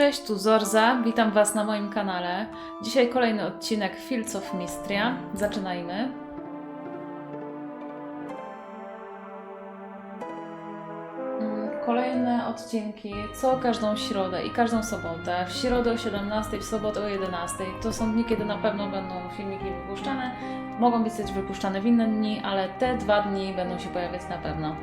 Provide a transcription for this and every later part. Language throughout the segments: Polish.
Cześć, tu Zorza, witam Was na moim kanale. Dzisiaj kolejny odcinek Fields of Mistria. Zaczynajmy. Mm, Kolejne odcinki co każdą środę i każdą sobotę. W środę o 17, w sobotę o 11. To są dni, kiedy na pewno będą filmiki wypuszczane. Mogą być też wypuszczane w inne dni, ale te dwa dni będą się pojawiać na pewno.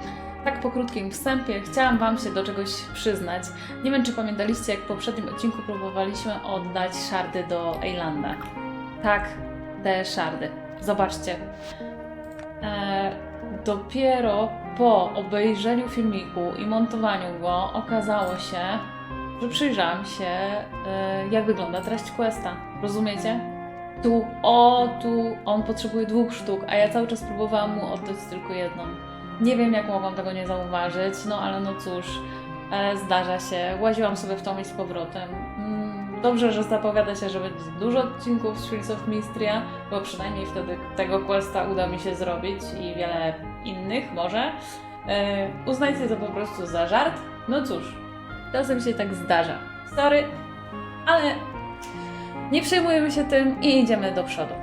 Tak po krótkim wstępie chciałam Wam się do czegoś przyznać. Nie wiem, czy pamiętaliście, jak w poprzednim odcinku próbowaliśmy oddać szardy do Eilanda. Tak, te szardy. Zobaczcie. E, dopiero po obejrzeniu filmiku i montowaniu go okazało się, że przyjrzałam się, e, jak wygląda treść questa. Rozumiecie? Tu, o, tu, on potrzebuje dwóch sztuk, a ja cały czas próbowałam mu oddać tylko jedną. Nie wiem, jak mogłam tego nie zauważyć, no ale no cóż, e, zdarza się. Łaziłam sobie w tą i z powrotem. Mm, Dobrze, że zapowiada się, że będzie dużo odcinków z Fields of Mistria, bo przynajmniej wtedy tego questa uda mi się zrobić i wiele innych może. E, uznajcie to po prostu za żart. No cóż, czasem się tak zdarza. Sorry, ale nie przejmujemy się tym i idziemy do przodu.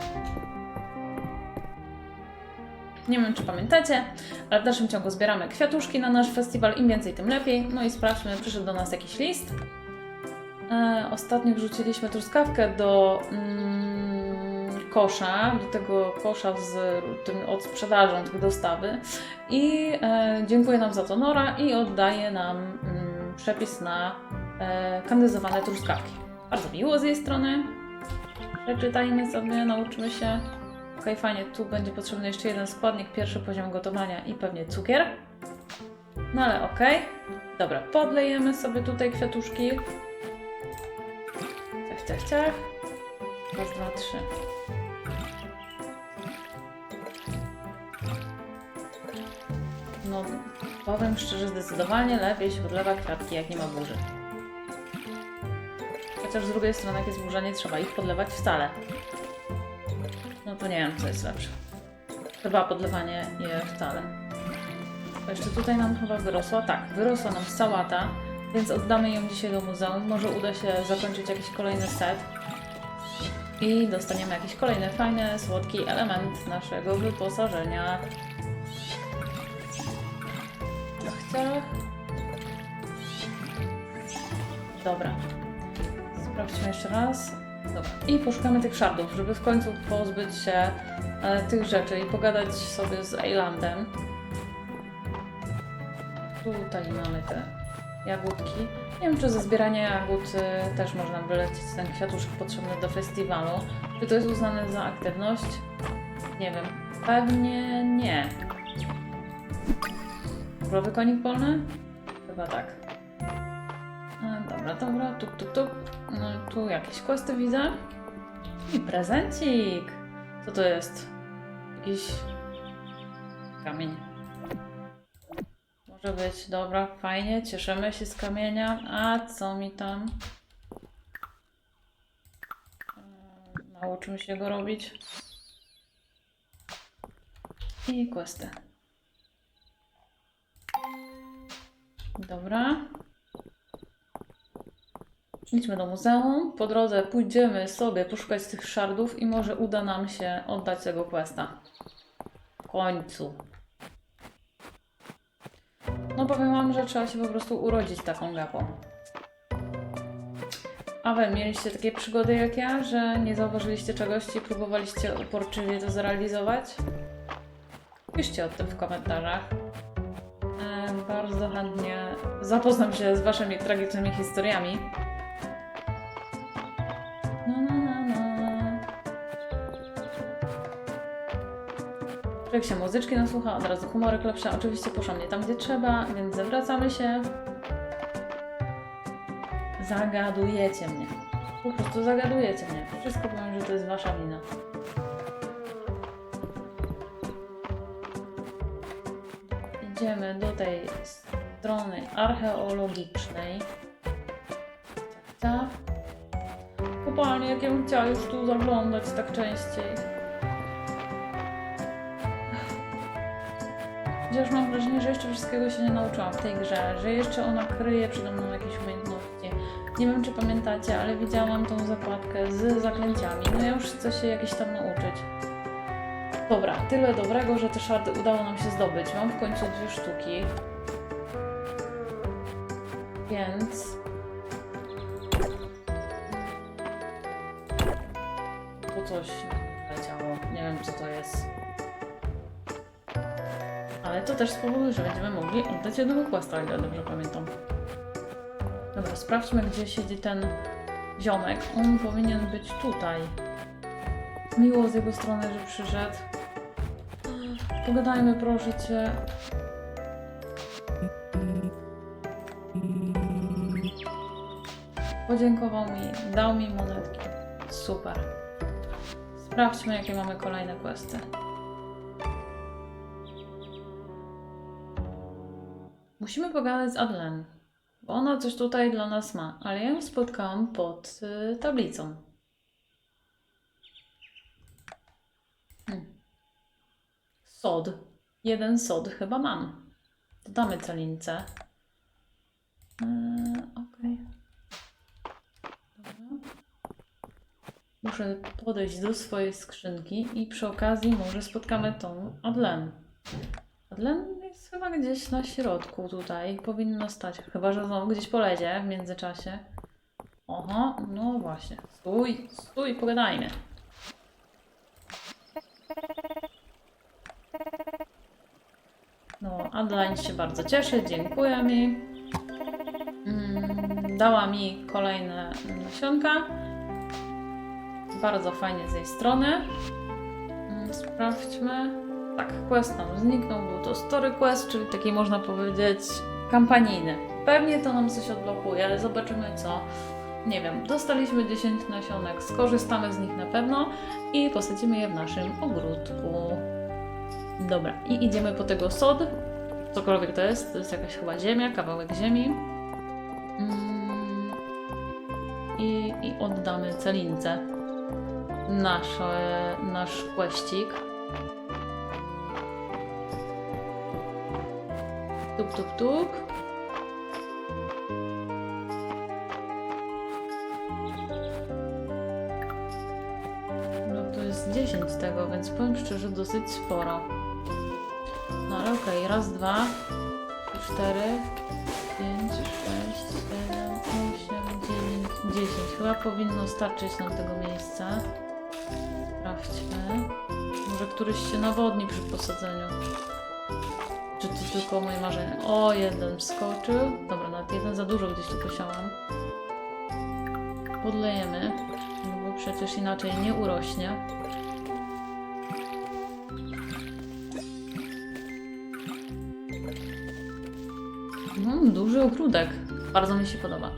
Nie wiem, czy pamiętacie, ale w dalszym ciągu zbieramy kwiatuszki na nasz festiwal. Im więcej, tym lepiej. No i sprawdźmy, przyszedł do nas jakiś list. E, ostatnio wrzuciliśmy truskawkę do mm, kosza, do tego kosza z tym od sprzedażą, tych dostawy. I e, dziękuję nam za to Nora i oddaje nam mm, przepis na e, kandyzowane truskawki. Bardzo miło z jej strony. Przeczytajmy sobie, nauczymy się. Ok, fajnie, tu będzie potrzebny jeszcze jeden składnik, pierwszy poziom gotowania i pewnie cukier. No ale ok. Dobra, podlejemy sobie tutaj kwiatuszki. Ciach, ciach, ciach. Raz, dwa, trzy. No, powiem szczerze, zdecydowanie lepiej się podlewa kwiatki, jak nie ma burzy. Chociaż z drugiej strony, jak jest burza, nie trzeba ich podlewać wcale. No to nie wiem, co jest lepsze. Chyba podlewanie je wcale. Bo jeszcze tutaj nam chyba wyrosła. Tak, wyrosła nam sałata, więc oddamy ją dzisiaj do muzeum. Może uda się zakończyć jakiś kolejny set. I dostaniemy jakiś kolejny fajny, słodki element naszego wyposażenia. Ciach. Dobra. Sprawdźmy jeszcze raz. Dobra. I poszukamy tych szardów, żeby w końcu pozbyć się e, tych rzeczy i pogadać sobie z Eilandem. Tutaj mamy te jagódki. Nie wiem, czy ze zbierania jagód e, też można wylecieć ten kwiatuszek potrzebny do festiwalu. Czy to jest uznane za aktywność? Nie wiem. Pewnie nie. Królowy konik polny? Chyba tak. Dobra, dobra, tuk, tuk, tuk. No, tu jakieś questy widzę. I prezencik. Co to jest? Jakiś kamień. Może być, dobra, fajnie, cieszymy się z kamienia. A co mi tam? Nauczymy się go robić. I questy. Dobra. Idźmy do muzeum. Po drodze pójdziemy sobie poszukać tych szardów i może uda nam się oddać tego questa. W końcu. No powiem wam, że trzeba się po prostu urodzić taką gapą. A wy mieliście takie przygody jak ja, że nie zauważyliście czegoś i próbowaliście uporczywie to zrealizować? Piszcie o tym w komentarzach. Bardzo chętnie zapoznam się z waszymi tragicznymi historiami. Jak się muzyczki nasłucha, od razu humorek lepszy. Oczywiście poszłam nie tam, gdzie trzeba, więc zawracamy się. Zagadujecie mnie. Po prostu zagadujecie mnie. Wszystko powiem, że to jest wasza wina. Idziemy do tej strony archeologicznej. Tak, tak. Kopalnie, jak ja bym chciała już tu zaglądać tak częściej. Chociaż mam wrażenie, że jeszcze wszystkiego się nie nauczyłam w tej grze, że jeszcze ona kryje przede mną jakieś umiejętności, Nie wiem, czy pamiętacie, ale widziałam tą zakładkę z zaklęciami. No ja już chcę się jakieś tam nauczyć. Dobra, tyle dobrego, że te szardy udało nam się zdobyć. Mam w końcu dwie sztuki. Więc... Tu coś leciało. Nie wiem, co to jest. Ale to też spowoduje, że będziemy mogli oddać jednego questa, ile dobrze pamiętam. Dobra, sprawdźmy, gdzie siedzi ten ziomek. On powinien być tutaj. Miło z jego strony, że przyszedł. Pogadajmy, proszę cię. Podziękował mi, dał mi monetki. Super. Sprawdźmy, jakie mamy kolejne questy. Musimy pogadać z Adlen, bo ona coś tutaj dla nas ma, ale ja ją spotkałam pod y, tablicą. Hmm. Sod. Jeden sod chyba mam. Dodamy celince. Yy, Okej. Dobra. Muszę podejść do swojej skrzynki i przy okazji może spotkamy tą Adlen. Adlen jest chyba gdzieś na środku tutaj. Powinna stać. Chyba, że znowu gdzieś polezie w międzyczasie. Oho, no właśnie. Stój, stój, pogadajmy. No, Adeline się bardzo cieszy, dziękuję mi. Mm, dała mi kolejne nasionka. Bardzo fajnie z jej strony. Mm, Sprawdźmy. Tak, quest nam zniknął. Był to story quest, czyli taki można powiedzieć kampanijny. Pewnie to nam coś odblokuje, ale zobaczymy co. Nie wiem, dostaliśmy 10 nasionek, skorzystamy z nich na pewno i posadzimy je w naszym ogródku. Dobra, i idziemy po tego sod. Cokolwiek to jest, to jest jakaś chyba ziemia, kawałek ziemi. Mm. I, I oddamy celince. Nasz, e, nasz kłeścik. Tuk, tuk, tuk. No to jest 10 tego, więc powiem szczerze, dosyć sporo. No ale okej, raz, dwa, cztery, pięć, sześć, siedem, osiem, dziewięć, dziesięć. Chyba powinno starczyć nam tego miejsca. Sprawdźmy. Może któryś się nawodni przy posadzeniu. Tylko moje marzenie? O, jeden skoczył. Dobra, nawet jeden za dużo gdzieś tu posiałam. Podlejemy, no bo przecież inaczej nie urośnie. Mm, duży ogródek. Bardzo mi się podoba.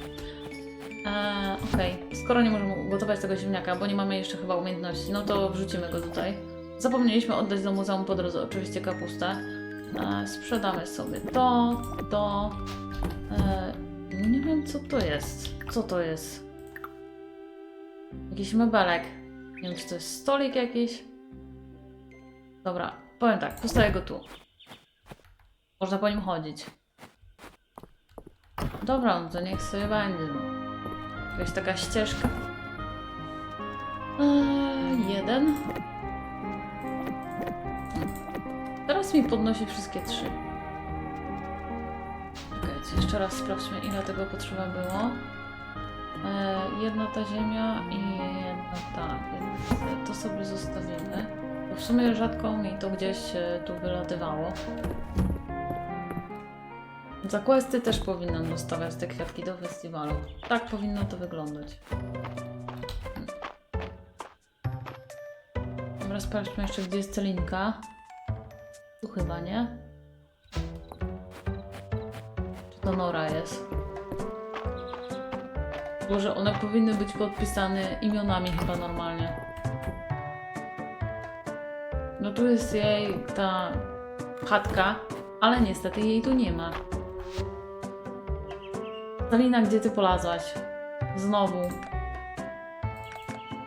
Eee, Okej, skoro nie możemy ugotować tego ziemniaka, bo nie mamy jeszcze chyba umiejętności, no to wrzucimy go tutaj. Zapomnieliśmy oddać do muzeum po drodze oczywiście kapustę. Eee, sprzedamy sobie to, to. Eee, nie wiem co to jest. Co to jest? Jakiś mebelek. Nie wiem czy to jest stolik jakiś. Dobra, powiem tak, postawię go tu. Można po nim chodzić. Dobra, no to niech sobie będzie. No. Jakaś taka ścieżka. Eee, jeden. Teraz mi podnosi wszystkie trzy. Czekajcie, jeszcze raz sprawdźmy ile tego potrzeba było. Eee, jedna ta ziemia i jedna ta, więc to sobie zostawimy. Bo w sumie rzadko mi to gdzieś e, tu wylatywało. Za questy też powinnam dostawać te kwiatki do festiwalu. Tak powinno to wyglądać. Dobra, sprawdźmy jeszcze, gdzie jest celinka. Tu chyba, nie? Czy to Nora jest? Boże, one powinny być podpisane imionami chyba normalnie. No tu jest jej ta chatka, ale niestety jej tu nie ma. Salina, gdzie ty polazłaś? Znowu.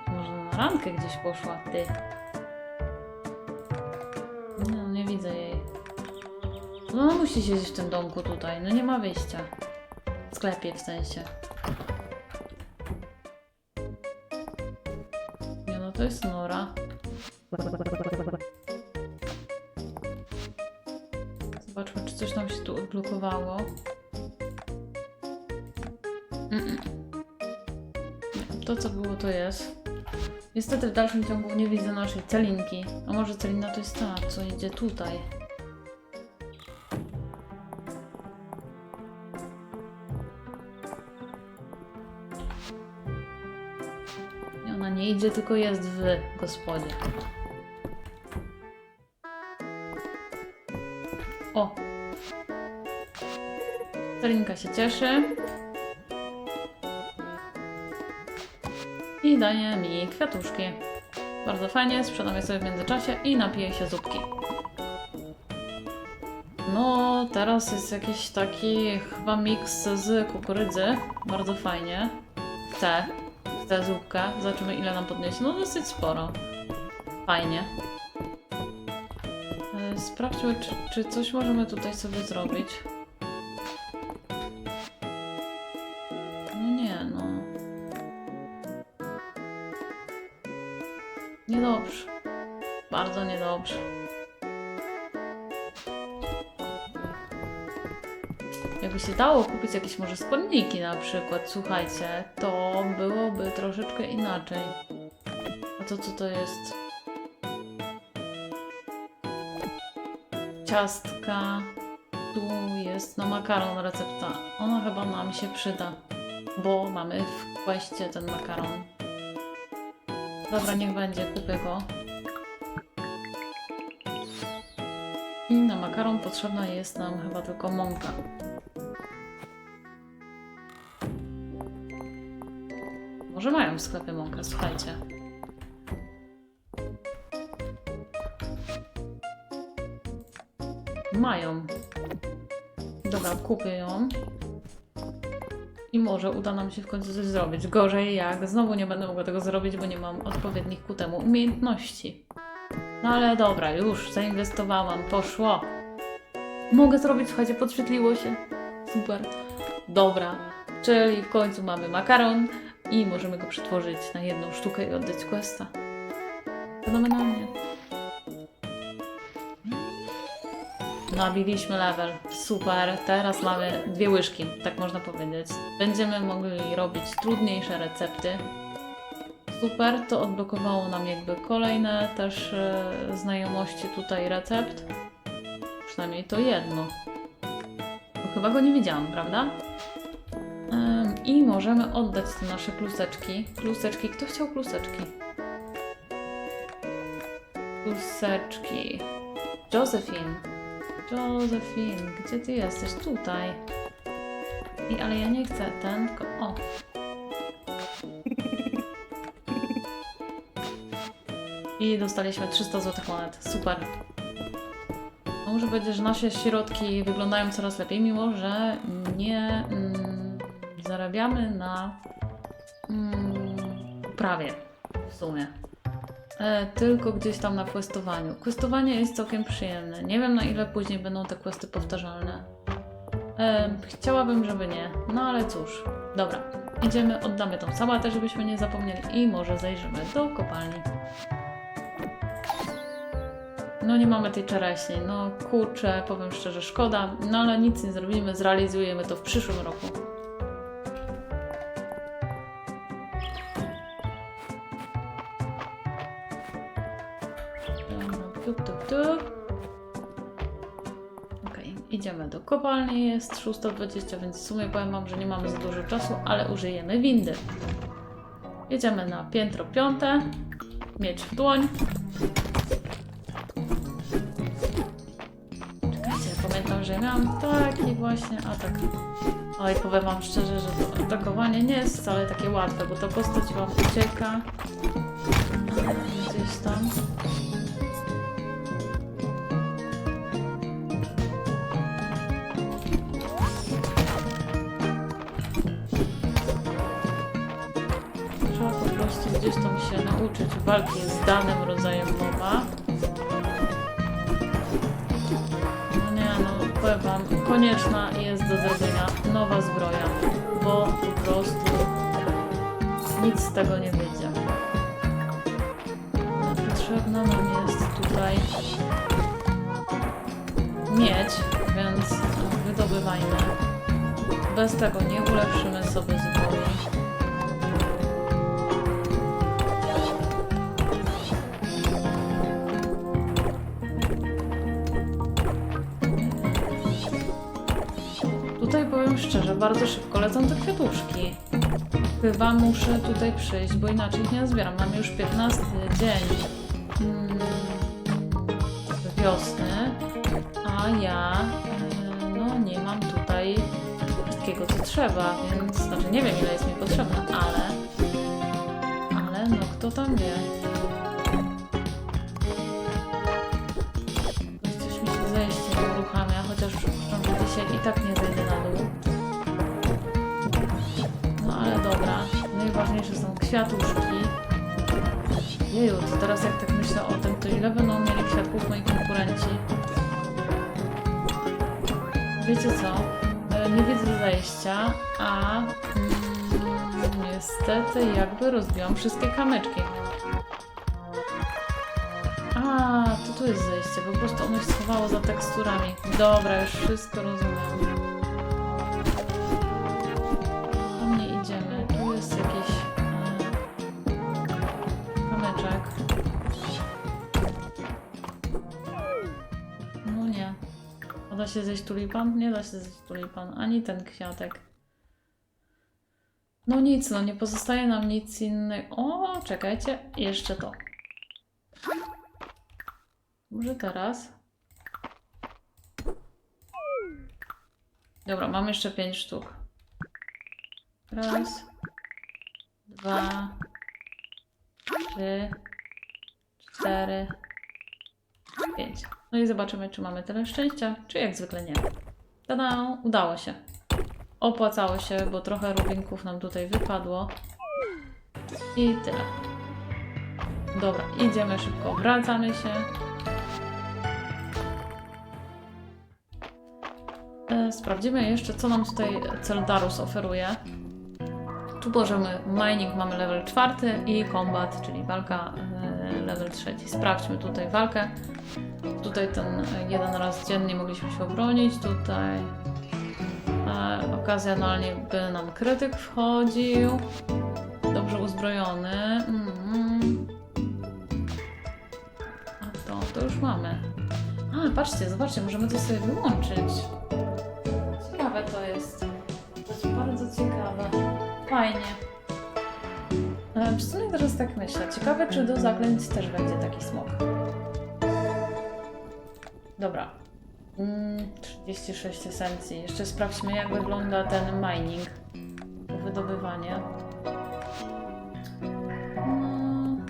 Może na randkę gdzieś poszła, ty. no ona musi siedzieć w tym domku tutaj, no nie ma wyjścia. W sklepie w sensie. Nie no, to jest Nora. Zobaczmy, czy coś nam się tu odblokowało. To, co było, to jest. Niestety w dalszym ciągu nie widzę naszej celinki. A może celina to jest ta, co idzie tutaj. Idzie, tylko jest w gospodzie. O! Celinka się cieszy. I daje mi kwiatuszki. Bardzo fajnie, sprzedam je sobie w międzyczasie i napiję się zupki. No, teraz jest jakiś taki chyba miks z kukurydzy. Bardzo fajnie. Chcę. Chcę zupkę. Zobaczymy ile nam podniesie. No dosyć sporo. Fajnie. E, Sprawdźmy, czy, czy coś możemy tutaj sobie zrobić. No nie, no. Niedobrze. Bardzo niedobrze. Jakby się dało kupić jakieś może składniki na przykład, słuchajcie, to byłoby troszeczkę inaczej. A to co to jest? Ciastka. Tu jest no makaron recepta. Ona chyba nam się przyda, bo mamy w kwestie ten makaron. Dobra, niech będzie, kupię go. I na makaron potrzebna jest nam chyba tylko mąka. Może mają w sklepie mąkę, słuchajcie. Mają. Dobra, kupię ją. I może uda nam się w końcu coś zrobić. Gorzej jak znowu nie będę mogła tego zrobić, bo nie mam odpowiednich ku temu umiejętności. No ale dobra, już zainwestowałam, poszło. Mogę zrobić, słuchajcie, podświetliło się. Super. Dobra, czyli w końcu mamy makaron i możemy go przetworzyć na jedną sztukę i oddać questa. Fenomenalnie. Nabiliśmy level. Super. Teraz mamy dwie łyżki, tak można powiedzieć. Będziemy mogli robić trudniejsze recepty. Super. To odblokowało nam jakby kolejne też e, znajomości tutaj recept. Przynajmniej to jedno. Bo chyba go nie widziałam, prawda? I możemy oddać te nasze kluseczki. Kluseczki. Kto chciał kluseczki? Kluseczki. Josephine. Josephine, gdzie ty jesteś? Tutaj. I ale ja nie chcę ten, tylko. O! I dostaliśmy 300 zł monet. Super. No, Muszę powiedzieć, że nasze środki wyglądają coraz lepiej, mimo że nie mm, zarabiamy na mm, uprawie w sumie. E, tylko gdzieś tam na questowaniu. Questowanie jest całkiem przyjemne. Nie wiem na ile później będą te questy powtarzalne. E, chciałabym, żeby nie. No ale cóż. Dobra. Idziemy, oddamy tą sałatę, żebyśmy nie zapomnieli i może zajrzymy do kopalni. No nie mamy tej czereśni. No kurczę, powiem szczerze, szkoda. No ale nic nie zrobimy, zrealizujemy to w przyszłym roku. Tup, tup, tup. Okej, idziemy do kopalni, jest 6.20, więc w sumie powiem Wam, że nie mamy za dużo czasu, ale użyjemy windy. Jedziemy na piętro piąte, miecz w dłoń. Czekajcie, pamiętam, że miałam taki właśnie atak. Oj, powiem Wam szczerze, że to atakowanie nie jest wcale takie łatwe, bo ta postać Wam ucieka. Gdzieś tam. Tam się nauczyć walki z danym rodzajem moba. No nie, no powiem wam, konieczna jest do zrobienia nowa zbroja, bo po prostu nic z tego nie wyjdzie. No nam jest tutaj miedź, więc wydobywajmy. Bez tego nie ulepszymy sobie zbroi. Powiem szczerze, bardzo szybko lecą te kwiatuszki. Chyba muszę tutaj przyjść, bo inaczej ich nie zbieram. Mam już 15 dzień mm, wiosny, a ja e, no nie mam tutaj wszystkiego co trzeba, więc znaczy nie wiem ile jest mi potrzebne, ale ale no kto tam wie. Coś mi się zejście uruchamia, chociaż przypuszczam, że dzisiaj i tak nie zejdę najważniejsze są kwiatuszki. Jeju, to teraz jak tak myślę o tym, to ile będą mieli kwiatków moi konkurenci? Wiecie co? E, Nie widzę zejścia, a mm, niestety jakby rozbiłam wszystkie kamyczki. A, to tu jest zejście, po prostu ono się schowało za teksturami. Dobra, już wszystko rozumiem. Da się zejść tulipan? Nie da się zejść tulipan. Ani ten kwiatek. No nic, no nie pozostaje nam nic innego. O, czekajcie, jeszcze to. Może teraz? Dobra, mam jeszcze pięć sztuk. Raz, dwa, trzy, cztery, pięć. No i zobaczymy, czy mamy tyle szczęścia, czy jak zwykle nie. Tada! Udało się. Opłacało się, bo trochę rubinków nam tutaj wypadło. I tyle. Dobra, idziemy szybko, wracamy się. E, Sprawdzimy jeszcze, co nam tutaj Celdarus oferuje. Tu możemy mining mamy level czwarty i combat, czyli walka e, level trzeci. Sprawdźmy tutaj walkę. Tutaj ten e, jeden raz dziennie mogliśmy się obronić. Tutaj e, okazjonalnie by nam krytyk wchodził. Dobrze uzbrojony. Mhm. A to, to już mamy. A, patrzcie, zobaczcie, możemy to sobie wyłączyć. Ciekawe to jest. To jest bardzo ciekawe. Fajnie. E, W sumie teraz tak myślę. Ciekawe, czy do zaklęć też będzie taki smok. Dobra. Mm, 36 esencji. Jeszcze sprawdźmy, jak wygląda ten mining. Wydobywanie. Mm.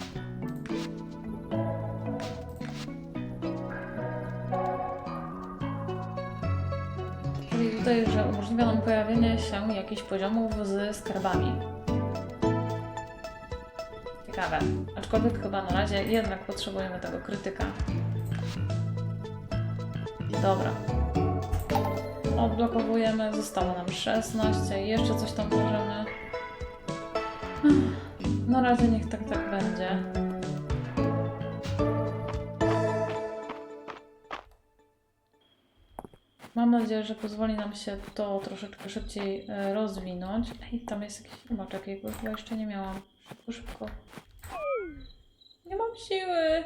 Czyli tutaj, że umożliwia nam pojawienie się jakichś poziomów z skarbami. Ciekawe. Aczkolwiek chyba na razie jednak potrzebujemy tego krytyka. Dobra. Odblokowujemy. Zostało nam 16. Jeszcze coś tam możemy. Na razie niech tak tak będzie. Mam nadzieję, że pozwoli nam się to troszeczkę szybciej e, rozwinąć. Ej, tam jest jakiś chybaczek, jego chyba jeszcze nie miałam. Szybko, szybko. Nie mam siły.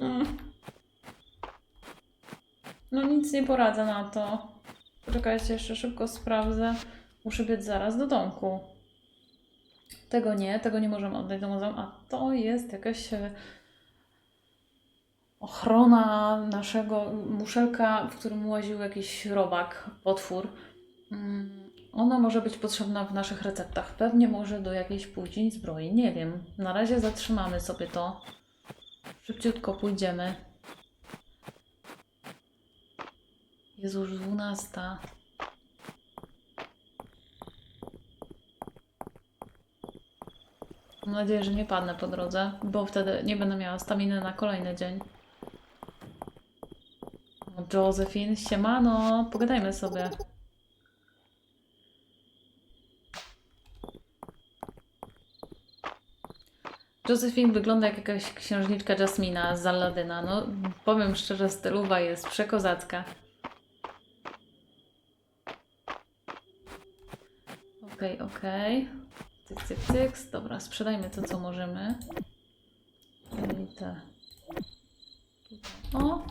Mm. No nic nie poradzę na to. Poczekajcie, jeszcze szybko sprawdzę. Muszę biec zaraz do domku. Tego nie, tego nie możemy oddać do muzeum, a to jest jakaś e, ochrona naszego muszelka, w którym łaził jakiś robak, potwór. Mm, Ona może być potrzebna w naszych receptach. Pewnie może do jakiejś płci zbroi. Nie wiem. Na razie zatrzymamy sobie to. Szybciutko pójdziemy. Jezu, już 12. Mam nadzieję, że nie padnę po drodze, bo wtedy nie będę miała staminy na kolejny dzień. Josephine, siemano, pogadajmy sobie. Josephine wygląda jak jakaś księżniczka Jasmina z Aladyna. No, powiem szczerze, stylowa jest przekozacka. Okej, okej. Cyk, cyk, cyk. Dobra, sprzedajmy to, co możemy. Czyli te. O!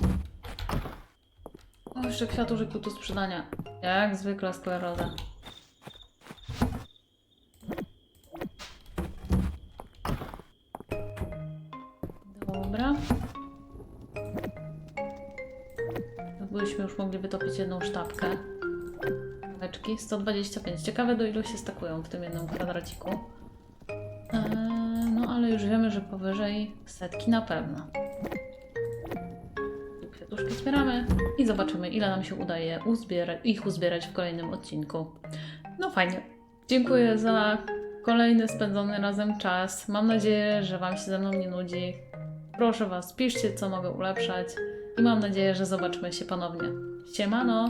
O, jeszcze kwiatuszek tu do sprzedania. Jak zwykle skleroza. Dobra. Byśmy już mogli wytopić jedną sztabkę. Kaweczki 125. Ciekawe do ilu się stakują w tym jednym kwadraciku. Eee, no ale już wiemy, że powyżej setki na pewno. Tu Kwiatuszki zbieramy i zobaczymy ile nam się udaje uzbiera- ich uzbierać w kolejnym odcinku. No fajnie. Dziękuję za kolejny spędzony razem czas. Mam nadzieję, że Wam się ze mną nie nudzi. Proszę Was, piszcie, co mogę ulepszać i mam nadzieję, że zobaczymy się ponownie. Siemano!